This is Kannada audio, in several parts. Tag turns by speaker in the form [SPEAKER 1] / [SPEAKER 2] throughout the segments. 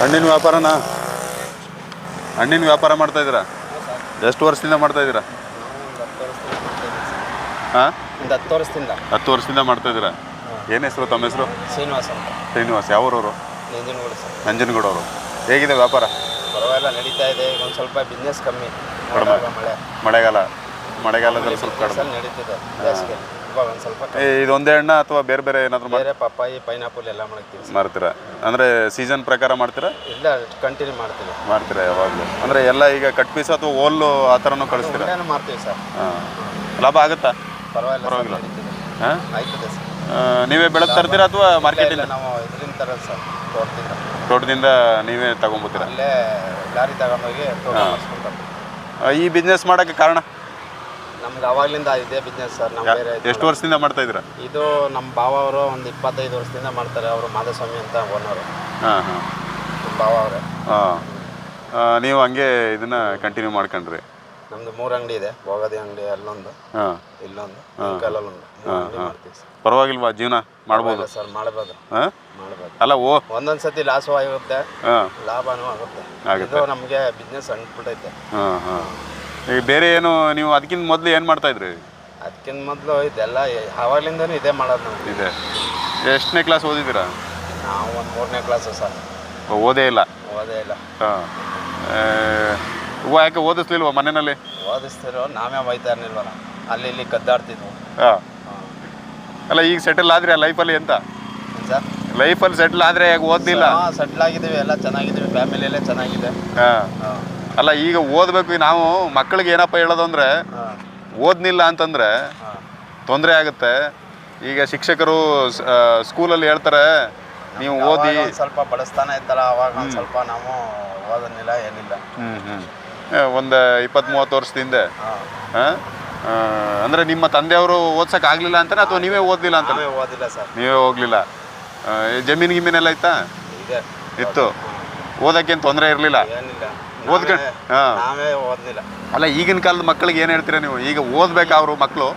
[SPEAKER 1] ಹಣ್ಣಿನ ವ್ಯಾಪಾರನಾ? ಹಣ್ಣಿನ ವ್ಯಾಪಾರ ಮಾಡ್ತಾ ಇದ್ದೀರಾ? ಎಷ್ಟು ವರ್ಷದಿಂದ ಮಾಡ್ತಾ ಇದ್ದೀರಾ? ಹಾಂ?
[SPEAKER 2] ಒಂದು ಹತ್ತು ವರ್ಷದಿಂದ.
[SPEAKER 1] ಹತ್ತು ವರ್ಷದಿಂದ ಮಾಡ್ತಾ ಇದ್ದೀರಾ? ಏನು ಹೆಸರು ತಮ್ಮ ಹೆಸರು?
[SPEAKER 2] ಶ್ರೀನಿವಾಸ
[SPEAKER 1] ಶ್ರೀನಿವಾಸ್ ಯಾವೂರವರು?
[SPEAKER 2] ನಂಜನಗೂಡ ಸರ್.
[SPEAKER 1] ನಂಜನಗೂಡವರು. ಹೇಗಿದೆ ವ್ಯಾಪಾರ?
[SPEAKER 2] ಪರವಾಗಿಲ್ಲ ನಡೀತಾ ಇದೆ. ಒಂದು ಸ್ವಲ್ಪ ಬಿಸ್ನೆಸ್ ಕಮ್ಮಿ.
[SPEAKER 1] ಕಡಿಮೆ.
[SPEAKER 2] ಮಳೆ.
[SPEAKER 1] ಮಳೆಗಾಲ ಮಳೆಗಾಲದಲ್ಲಿ ಸ್ವಲ್ಪ ಕಡಿಮೆ.
[SPEAKER 2] ನಡೀತಿದೆ ಸ್ವಲ್ಪ
[SPEAKER 1] ಏ, ಇದೊಂದೇ ಹಣ್ಣ ಅಥವಾ ಬೇರೆ ಬೇರೆ ಏನಾದರೂ
[SPEAKER 2] ಬೇರೆ ಪಪ್ಪಾಯಿ ಪೈನಾಪಲ್ ಎಲ್ಲ ಮಾಡ್ತೀವಿ ಮಾಡ್ತೀರಾ?
[SPEAKER 1] ಅಂದ್ರೆ ಅಂದರೆ ಸೀಸನ್ ಪ್ರಕಾರ ಮಾಡ್ತೀರಾ?
[SPEAKER 2] ಇಲ್ಲ ಕಂಟಿನ್ಯೂ ಮಾಡ್ತೀವಿ.
[SPEAKER 1] ಮಾಡ್ತೀರಾ ಯಾವಾಗಲೂ? ಅಂದರೆ ಎಲ್ಲ ಈಗ ಕಟ್ ಪೀಸ್ ಅಥವಾ ಓಲ್ಲು ಆ ಥರನೂ ಕಳಿಸ್ತೀರಾ?
[SPEAKER 2] ಮಾಡ್ತೀವಿ ಸರ್.
[SPEAKER 1] ಹಾಂ. ಲಾಭ ಆಗುತ್ತಾ?
[SPEAKER 2] ಪರವಾಗಿಲ್ಲ ಪರವಾಗಿಲ್ಲ.
[SPEAKER 1] ಹಾಂ?
[SPEAKER 2] ಆಯ್ತದೆ ಸರ್.
[SPEAKER 1] ನೀವೇ ಬೆಳೆದು ತರ್ತೀರಾ ಅಥವಾ ಮಾರ್ಕೆಟಿಂದ
[SPEAKER 2] ನಾವು ಇದರಿಂದ ತರೋದು ಸರ್ ತೋಟದಿಂದ.
[SPEAKER 1] ತೋಟದಿಂದ ನೀವೇ ತಗೊಂಬೋತೀರಾ
[SPEAKER 2] ಅಲ್ಲೇ ಲಾರಿ ತಗೊಂಡೋಗಿ
[SPEAKER 1] ಈ ಬಿಸ್ನೆಸ್ ಮಾಡೋಕ್ಕೆ ಕಾರಣ?
[SPEAKER 2] ನಮ್ಗೆ ಅವಾಗ್ಲಿಂದ ಇದೇ ಬಿಸ್ನೆಸ್ ಸರ್ ನಮ್ಮ ಬೇರೆ
[SPEAKER 1] ಎಷ್ಟು ವರ್ಷದಿಂದ ಮಾಡ್ತಾ ಇದ್ದೀರಾ?
[SPEAKER 2] ಇದು ನಮ್ಮ ಭಾವ ಅವರು ಒಂದು ಇಪ್ಪತ್ತೈದು ವರ್ಷದಿಂದ ಮಾಡ್ತಾರೆ ಅವರು ಮಾಧಸ್ವಾಮಿ ಅಂತ ಓನರು.
[SPEAKER 1] ಹಾಂ ಹಾಂ.
[SPEAKER 2] ಭಾವ ಅವರೇ.
[SPEAKER 1] ನೀವು ಹಂಗೆ ಇದನ್ನ ಕಂಟಿನ್ಯೂ ಮಾಡ್ಕೊಂಡ್ರಿ?
[SPEAKER 2] ನಮ್ದು ಮೂರು ಅಂಗಡಿ ಇದೆ ಭೋಗದಿ ಅಂಗಡಿ ಅಲ್ಲೊಂದು
[SPEAKER 1] ಹಾಂ.
[SPEAKER 2] ಇಲ್ಲೊಂದು ಮಾಡ್ತೀವಿ ಸರ್.
[SPEAKER 1] ಪರವಾಗಿಲ್ವಾ ಜೀವನ? ಮಾಡ್ಬೋದು.
[SPEAKER 2] ಸರ್ ಮಾಡ್ಬೋದು.
[SPEAKER 1] ಅಲ್ಲ ಓ.
[SPEAKER 2] ಒಂದೊಂದು ಸತಿ ಲಾಸು ಆಗುತ್ತೆ
[SPEAKER 1] ಹಾಂ.
[SPEAKER 2] ಲಾಭನೂ ಆಗುತ್ತೆ.
[SPEAKER 1] ಆಗುತ್ತೆ.
[SPEAKER 2] ನಮಗೆ ಬಿಸ್ನೆಸ್ ಅಂಟ್ಬಿಟ್ಟೈತೆ
[SPEAKER 1] ಹಾಂ ಹಾಂ. ಈಗ ಬೇರೆ ಏನು ನೀವು ಅದಕ್ಕಿಂತ ಮೊದಲು ಏನು ಮಾಡ್ತಾ ಇದ್ರಿ?
[SPEAKER 2] ಅದಕ್ಕಿಂತ ಮೊದಲು ಇದೆಲ್ಲ ಆವಾಗಲಿಂದನೂ ಇದೇ ಮಾಡೋದು ನಾವು.
[SPEAKER 1] ಇದೆ. ಎಷ್ಟನೇ ಕ್ಲಾಸ್ ಓದಿದ್ದೀರಾ?
[SPEAKER 2] ನಾವು ಒಂದು ಮೂರನೇ ಕ್ಲಾಸು ಸರ್.
[SPEAKER 1] ಓದೇ ಇಲ್ಲ.
[SPEAKER 2] ಓದೇ ಇಲ್ಲ.
[SPEAKER 1] ಹಾಂ. ಹೂವು ಯಾಕೆ ಓದಿಸ್ಲಿಲ್ವಾ ಮನೆಯಲ್ಲಿ?
[SPEAKER 2] ಓದಿಸ್ತಿರೋ ನಾವೇ ಬೈತಾ ಇರ್ಲಿಲ್ವಲ್ಲ ಅಲ್ಲಿ ಇಲ್ಲಿ ಕದ್ದಾಡ್ತಿದ್ವು
[SPEAKER 1] ಹಾಂ. ಅಲ್ಲ ಈಗ ಸೆಟಲ್ ಆದ್ರೆ ಆ ಲೈಫಲ್ಲಿ ಎಂತ
[SPEAKER 2] ಸರ್?
[SPEAKER 1] ಲೈಫಲ್ಲಿ ಸೆಟ್ಲ್ ಆದರೆ ಯಾಕೆ ಓದಲಿಲ್ಲ?
[SPEAKER 2] ಹಾಂ ಸೆಟ್ಲ್ ಆಗಿದ್ದೀವಿ ಎಲ್ಲ ಚೆನ್ನಾಗಿದ್ದೀವಿ ಫ್ಯಾಮಿಲಿಯಲ್ಲೇ ಚೆನ್ನಾಗಿದೆ.
[SPEAKER 1] ಹಾಂ.
[SPEAKER 2] ಹಾಂ.
[SPEAKER 1] ಅಲ್ಲ ಈಗ ಓದ್ಬೇಕು ನಾವು ಮಕ್ಕಳಿಗೆ ಏನಪ್ಪ ಹೇಳೋದು ಅಂದ್ರೆ ಓದ್ನಿಲ್ಲ ಅಂತಂದರೆ ತೊಂದರೆ ಆಗುತ್ತೆ. ಈಗ ಶಿಕ್ಷಕರು ಸ್ಕೂಲಲ್ಲಿ ಹೇಳ್ತಾರೆ ನೀವು ಓದಿ
[SPEAKER 2] ಸ್ವಲ್ಪ ಬಳಸ್ತಾನೆ ಇತ್ತಲ್ಲ ಅವಾಗ ಒಂದು ಸ್ವಲ್ಪ ನಾವು ಓದನಿಲ್ಲ ಏನಿಲ್ಲ.
[SPEAKER 1] ಒಂದು ಇಪ್ಪತ್ತು ಮೂವತ್ತು ವರ್ಷದಿಂದ ಅಂದರೆ ನಿಮ್ಮ ತಂದೆಯವರು ಓದ್ಸಕ್ಕೆ ಆಗಲಿಲ್ಲ ಅಂತಾನೆ ಅಥವಾ ನೀವೇ ಓದಲಿಲ್ಲ ಅಂತ
[SPEAKER 2] ಓದಿಲ್ಲ ಸರ್.
[SPEAKER 1] ನೀವೇ ಹೋಗ್ಲಿಲ್ಲ. ಜಮೀನು ಗಿಮೀನೆಲ್ಲ ಇತ್ತಾ?
[SPEAKER 2] ಇದೆ.
[SPEAKER 1] ಇತ್ತು. ಓದಕ್ಕೇನು ತೊಂದರೆ ಇರಲಿಲ್ಲ?
[SPEAKER 2] ಏನಿಲ್ಲ.
[SPEAKER 1] ಓದ್ಕೊಂಡು ಹಾಂ.
[SPEAKER 2] ನಾವೇ ಓದ್ಲಿಲ್ಲ.
[SPEAKER 1] ಅಲ್ಲ ಈಗಿನ ಕಾಲದ ಮಕ್ಕಳಿಗೆ ಏನು ಹೇಳ್ತೀರಾ ನೀವು? ಈಗ ಓದ್ಬೇಕು ಅವರು ಮಕ್ಕಳು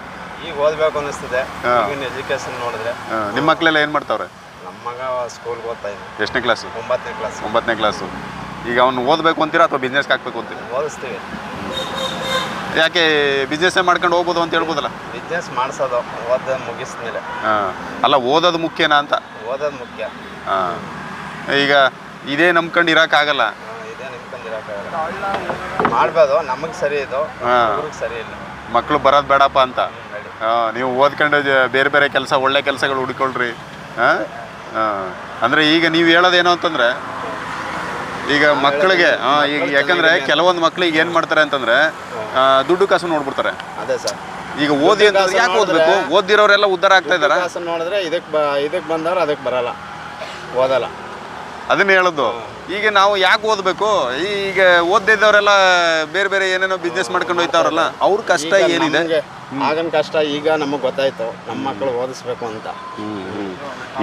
[SPEAKER 2] ಈಗ ಓದ್ಬೇಕು ಅನಿಸ್ತದೆ
[SPEAKER 1] ಹಾ.
[SPEAKER 2] ಈಗಿನ ಎಜುಕೇಶನ್ ನೋಡಿದ್ರೆ.
[SPEAKER 1] ನಿಮ್ಮ ಮಕ್ಕಳೆಲ್ಲ ಏನು ಮಾಡ್ತಾವ್ರೆ?
[SPEAKER 2] ನಮ್ಮ ಮಗ ಸ್ಕೂಲ್ಗೆ ಓದ್ತಾ ಇದ್ದಾನೆ
[SPEAKER 1] ಎಷ್ಟನೇ ಕ್ಲಾಸು
[SPEAKER 2] ಒಂಬತ್ತನೇ ಕ್ಲಾಸ್
[SPEAKER 1] ಒಂಬತ್ತನೇ ಕ್ಲಾಸು ಈಗ ಅವ್ನು ಓದ್ಬೇಕು ಅಂತೀರಾ ಅಥವಾ ಬಿಸ್ನೆಸ್ ಹಾಕ್ಬೇಕು ಅಂತೀರಾ?
[SPEAKER 2] ಓದಿಸ್ತೀವಿ.
[SPEAKER 1] ಯಾಕೆ ಬಿಸ್ನೆಸ್ಸೇ ಮಾಡ್ಕೊಂಡು ಹೋಗ್ಬೋದು ಅಂತ ಹೇಳ್ಬೋದಲ್ಲ?
[SPEAKER 2] ಬಿಸ್ನೆಸ್ ಮಾಡಿಸೋದು. ಓದ ಮುಗಿಸಿದ್ಮೇಲೆ.
[SPEAKER 1] ಹಾಂ. ಅಲ್ಲ ಓದೋದು ಮುಖ್ಯನಾ ಅಂತ?
[SPEAKER 2] ಓದೋದು ಮುಖ್ಯ.
[SPEAKER 1] ಹಾಂ. ಈಗ ಇದೇ ನಂಬ್ಕೊಂಡು ಇರೋಕ್ಕಾಗಲ್ಲ
[SPEAKER 2] ಮಾಡ್ಬೋದು ನಮಗೆ ಸರಿ ಇದು ಸರಿ ಇಲ್ಲ.
[SPEAKER 1] ಮಕ್ಳು ಬರೋದು ಬೇಡಪ್ಪ ಅಂತ. ನೀವು ಓದ್ಕೊಂಡು ಬೇರೆ ಬೇರೆ ಕೆಲಸ ಒಳ್ಳೆ ಕೆಲಸಗಳು ಹುಡ್ಕೊಳ್ರಿ. ಹಾಂ? ಅಂದರೆ ಈಗ ನೀವು ಹೇಳೋದೇನು ಅಂತಂದರೆ ಈಗ ಮಕ್ಕಳಿಗೆ ಹಾಂ ಈಗ ಯಾಕಂದರೆ ಕೆಲವೊಂದು ಮಕ್ಳಿಗೆ ಏನು ಮಾಡ್ತಾರೆ ಅಂತಂದರೆ ದುಡ್ಡು ಕಾಸು ನೋಡ್ಬಿಡ್ತಾರೆ.
[SPEAKER 2] ಅದೇ ಸರ್.
[SPEAKER 1] ಈಗ ಓದಿ ಅಂತ ಯಾಕೆ ಓದ್ಬೇಕು? ಓದಿರೋರೆಲ್ಲ ಉದ್ಧಾರ ಆಗ್ತಾ ಇದ್ದಾರಾ?
[SPEAKER 2] ಕ್ಲಾಸ್ ನೋಡಿದ್ರೆ ಇದಕ್ಕೆ ಇದಕ್ಕೆ ಬಂದವ್ರು ಅದಕ್ಕೆ ಬರಲ್ಲ. ಓದಲ್ಲ.
[SPEAKER 1] ಅದನ್ನ ಹೇಳೋದು. ಈಗ ನಾವು ಯಾಕೆ ಓದಬೇಕು? ಈಗ ಓದಿದ್ದವರೆಲ್ಲ ಬೇರೆ ಬೇರೆ ಏನೇನೋ ಬಿಸ್ನೆಸ್ ಮಾಡ್ಕೊಂಡು ಹೋಯ್ತಾವ್ರಲ್ಲ ಅವ್ರ ಕಷ್ಟ ಏನಿದೆ?
[SPEAKER 2] ಆಗನ್ ಕಷ್ಟ ಈಗ ನಮಗೆ ಗೊತ್ತಾಯ್ತು ನಮ್ಮ ಮಕ್ಕಳು ಓದಿಸ್ಬೇಕು ಅಂತ.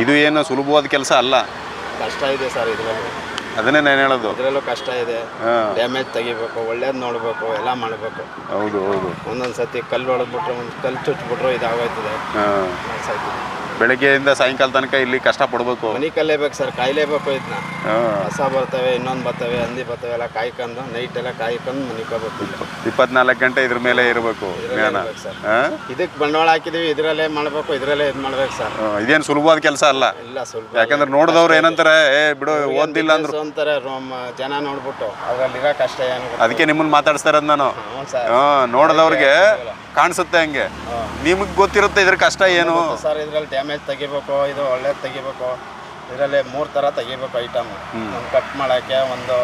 [SPEAKER 1] ಇದು ಏನು ಸುಲಭವಾದ ಕೆಲಸ ಅಲ್ಲ?
[SPEAKER 2] ಕಷ್ಟ ಇದೆ ಸರ್ ಇದರಲ್ಲಿ.
[SPEAKER 1] ಅದನ್ನೇ ನಾನು ಹೇಳೋದು.
[SPEAKER 2] ಇದರಲ್ಲೂ ಕಷ್ಟ ಇದೆ. ಡ್ಯಾಮೇಜ್ ತೆಗಿಬೇಕು ಒಳ್ಳೇದು ನೋಡಬೇಕು ಎಲ್ಲ ಮಾಡಬೇಕು.
[SPEAKER 1] ಹೌದು ಹೌದು.
[SPEAKER 2] ಒಂದೊಂದು ಸತಿ ಕಲ್ಲು ಹೊಡೆದ್ಬಿಟ್ರೆ ಒಂದು ಕಲ್ಲು ಚುಚ್ಬಿಟ್ರು ಇದಾಗೋಯ್ತದೆ.
[SPEAKER 1] ಬೆಳಗ್ಗೆಯಿಂದ ಸಾಯಂಕಾಲ ತನಕ ಇಲ್ಲಿ ಕಷ್ಟ ಪಡ್ಬೇಕು.
[SPEAKER 2] ಮನೆ ಸರ್ ಕಾಯ್ಲೇಬೇಕು ಇದನ್ನ. ಹೊಸ ಬರ್ತವೆ ಇನ್ನೊಂದು ಬರ್ತವೆ ಹಂದಿ ಬರ್ತವೆ ಎಲ್ಲ ಕಾಯ್ಕೊಂಡು ನೈಟ್ ಎಲ್ಲ ಕಾಯ್ಕೊಂಡು ಮನಿಕೋಬೇಕು
[SPEAKER 1] ಇಪ್ಪತ್ನಾಲ್ಕು ಗಂಟೆ ಇದ್ರ ಮೇಲೆ ಇರಬೇಕು
[SPEAKER 2] ಇದಕ್ಕೆ ಬಂಡವಾಳ ಹಾಕಿದೀವಿ ಇದರಲ್ಲೇ ಮಾಡಬೇಕು ಇದರಲ್ಲೇ ಇದು ಮಾಡ್ಬೇಕು ಸರ್.
[SPEAKER 1] ಇದೇನು ಸುಲಭವಾದ ಕೆಲಸ ಅಲ್ಲ.
[SPEAKER 2] ಇಲ್ಲ ಸುಲಭ.
[SPEAKER 1] ಯಾಕಂದ್ರೆ ನೋಡಿದವ್ರು ಏನಂತಾರೆ ಏ ಬಿಡು ಓದಿಲ್ಲ ಅಂದ್ರು.
[SPEAKER 2] ಅಂತಾರೆ ಜನ ನೋಡ್ಬಿಟ್ಟು ಅದ್ರಲ್ಲಿರೋ ಕಷ್ಟ ಏನು
[SPEAKER 1] ಅದಕ್ಕೆ ನಿಮ್ಮನ್ನ ಮಾತಾಡ್ಸ್ತಾರ ನಾನು. ನೋಡಿದವ್ರಿಗೆ ಕಾಣಿಸುತ್ತೆ ಹಂಗೆ. ನಿಮಗೆ ಗೊತ್ತಿರುತ್ತೆ ಇದ್ರ ಕಷ್ಟ ಏನು?
[SPEAKER 2] ಸರ್ ಇದ್ರಲ್ಲಿ ಡ್ಯಾಮೇಜ್ ತೆಗಿಬೇಕು ಇದು ಒಳ್ಳೇದು ತೆಗಿಬೇಕು. ಇದರಲ್ಲಿ ಮೂರು ಥರ ತೆಗಿಬೇಕು ಐಟಮ್ ಒಂದು ಕಟ್ ಮಾಡೋಕ್ಕೆ ಒಂದು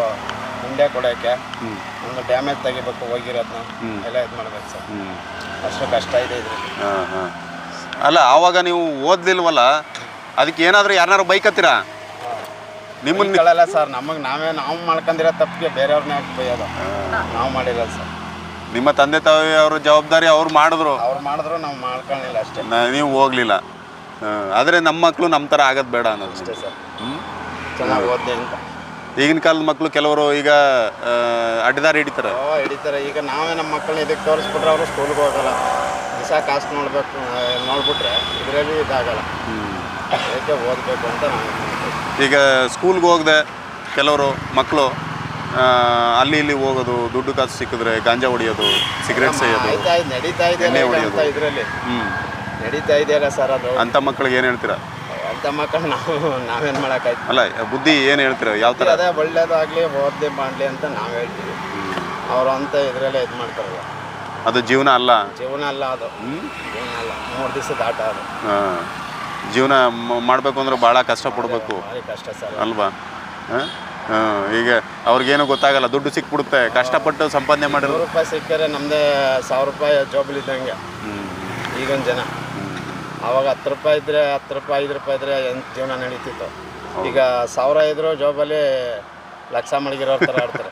[SPEAKER 2] ಉಂಡೆ ಕೊಡೋಕ್ಕೆ. ಒಂದು ಡ್ಯಾಮೇಜ್ ತೆಗಿಬೇಕು ಹೋಗಿರೋದನ್ನ ಎಲ್ಲ ಇದು ಮಾಡ್ಬೇಕು ಸರ್. ಅಷ್ಟು ಕಷ್ಟ ಇದೆ ಇದ್ರಲ್ಲಿ.
[SPEAKER 1] ಅಲ್ಲ ಆವಾಗ ನೀವು ಓದ್ಲಿಲ್ವಲ್ಲ? ಅದಕ್ಕೆ ಏನಾದರೂ ಯಾರನ್ನಾರು ಬೈಕತ್ತೀರಾ ನಿಮ್ಮನ್ನ
[SPEAKER 2] ಕಳೆಲ್ಲ ಸರ್ ನಮಗೆ ನಾವೇ ನಾವು ಮಾಡ್ಕೊಂಡಿರೋ ತಪ್ಪಿಗೆ ಬೇರೆಯವ್ರನ್ನ ಯಾಕೆ ಬೈಯೋದು? ನಾವು ಮಾಡಿರೋದು ಸರ್.
[SPEAKER 1] ನಿಮ್ಮ ತಂದೆ ತಾಯಿ ಅವ್ರ ಜವಾಬ್ದಾರಿ ಅವ್ರು ಮಾಡಿದ್ರು.
[SPEAKER 2] ಅವ್ರು ಮಾಡಿದ್ರು ನಾವು ಮಾಡ್ಕೊಳ್ಳಿಲ್ಲ ಅಷ್ಟೇ.
[SPEAKER 1] ನ- ನೀವು ಹೋಗ್ಲಿಲ್ಲ. ಆದರೆ ನಮ್ಮ ಮಕ್ಕಳು ನಮ್ಮ ಥರ ಆಗೋದು ಬೇಡ ಅನ್ನೋದು
[SPEAKER 2] ಅಷ್ಟೇ ಸರ್.
[SPEAKER 1] ಹ್ಮ್?
[SPEAKER 2] ಚೆನ್ನಾಗಿ ಓದ್ದೆ ಅಂತ.
[SPEAKER 1] ಈಗಿನ ಕಾಲದ ಮಕ್ಕಳು ಕೆಲವರು ಈಗ ಆ, ಅಡ್ಡದಾರಿ ಹಿಡಿತಾರೆ.
[SPEAKER 2] ಓ ಹಿಡಿತಾರೆ. ಈಗ ನಾವೇ ನಮ್ಮ ಮಕ್ಕಳನ್ನ ಇದಕ್ಕೆ ತೋರಿಸ್ಬಿಟ್ರೆ ಅವರು ಸ್ಕೂಲ್ಗೆ ಹೋಗಲ್ಲ. ದಿವಸ ಕಾಸ್ಟ್ ನೋಡ್ಬೇಕು ಆ, ನೋಡ್ಬಿಟ್ರೆ ಇದರಲ್ಲಿ ಇದಾಗಲ್ಲ. ಅದಕ್ಕೆ ಓದಬೇಕು ಅಂತ ನಾನು
[SPEAKER 1] ಈಗ ಸ್ಕೂಲ್ಗೆ ಹೋಗದೆ ಕೆಲವರು ಮಕ್ಕಳು ಅಲ್ಲಿ ಇಲ್ಲಿ ಹೋಗೋದು ದುಡ್ಡು ಕಾಸು ಸಿಕ್ಕಿದ್ರೆ ಗಾಂಜಾ ಹೊಡಿಯೋದು ಸಿಗರೇಟ್ ಸೇಯೋದು
[SPEAKER 2] ಇದು
[SPEAKER 1] ಎಣ್ಣೆ
[SPEAKER 2] ಅಂತ ಇದರಲ್ಲಿ.
[SPEAKER 1] ಹ್ಞೂ
[SPEAKER 2] ನಡೀತಾ ಇದೆಯಲ್ಲ ಸರ್ ಅದು?
[SPEAKER 1] ಅಂಥ ಮಕ್ಳಿಗೆ ಏನು ಹೇಳ್ತೀರಾ?
[SPEAKER 2] ಅಂತ ಮಕ್ಕಳು ನಾವು ನಾವೇನು ಮಾಡೋಕ್ಕಾಯ್ತು
[SPEAKER 1] ಅಲ್ಲ ಬುದ್ಧಿ ಏನು ಹೇಳ್ತೀರಾ? ಯಾವ ಥರ
[SPEAKER 2] ಅದೇ ಒಳ್ಳೇದಾಗಲಿ ಓದ್ದೆ ಮಾಡಲಿ ಅಂತ ನಾವು ಹೇಳ್ತೀವಿ. ಅವರು ಅಂತ ಇದರಲ್ಲೇ ಇದು ಮಾಡ್ತಾರಲ್ಲ
[SPEAKER 1] ಅದು ಜೀವನ ಅಲ್ಲ?
[SPEAKER 2] ಜೀವನ ಅಲ್ಲ ಅದು? ಜೀವನ ಅಲ್ಲ. ಮೂರು ದಿವಸದ ಆಟ ಅದು.
[SPEAKER 1] ಜೀವನ ಮಾಡಬೇಕು ಅಂದ್ರೆ ಭಾಳ
[SPEAKER 2] ಕಷ್ಟ ಸರ್
[SPEAKER 1] ಅಲ್ವಾ? ಆ? ಈಗ ಅವ್ರಿಗೇನು ಗೊತ್ತಾಗಲ್ಲ ದುಡ್ಡು ಸಿಕ್ಬಿಡುತ್ತೆ ಕಷ್ಟಪಟ್ಟು ಸಂಪಾದನೆ ಮಾಡಿ
[SPEAKER 2] ನೂರು ರೂಪಾಯಿ ಸಿಕ್ಕರೆ ನಮ್ಮದೇ ಸಾವಿರ ರೂಪಾಯಿ ಜೋಬಲಿದ್ದಂಗೆ
[SPEAKER 1] ಇದ್ದಂಗೆ.
[SPEAKER 2] ಈಗೊಂದು ಜನ. ಆವಾಗ ಹತ್ತು ರೂಪಾಯಿ ಇದ್ರೆ ಹತ್ತು ರೂಪಾಯಿ ಐದು ರೂಪಾಯಿ ಇದ್ರೆ ಎಂತ ಜೀವನ ನಡೀತಿತ್ತು. ಈಗ ಸಾವಿರ ಇದ್ರು ಜಾಬಲ್ಲಿ ಲಕ್ಷ ಮಡಗಿರೋ ಥರ ಆಡ್ತಾರೆ.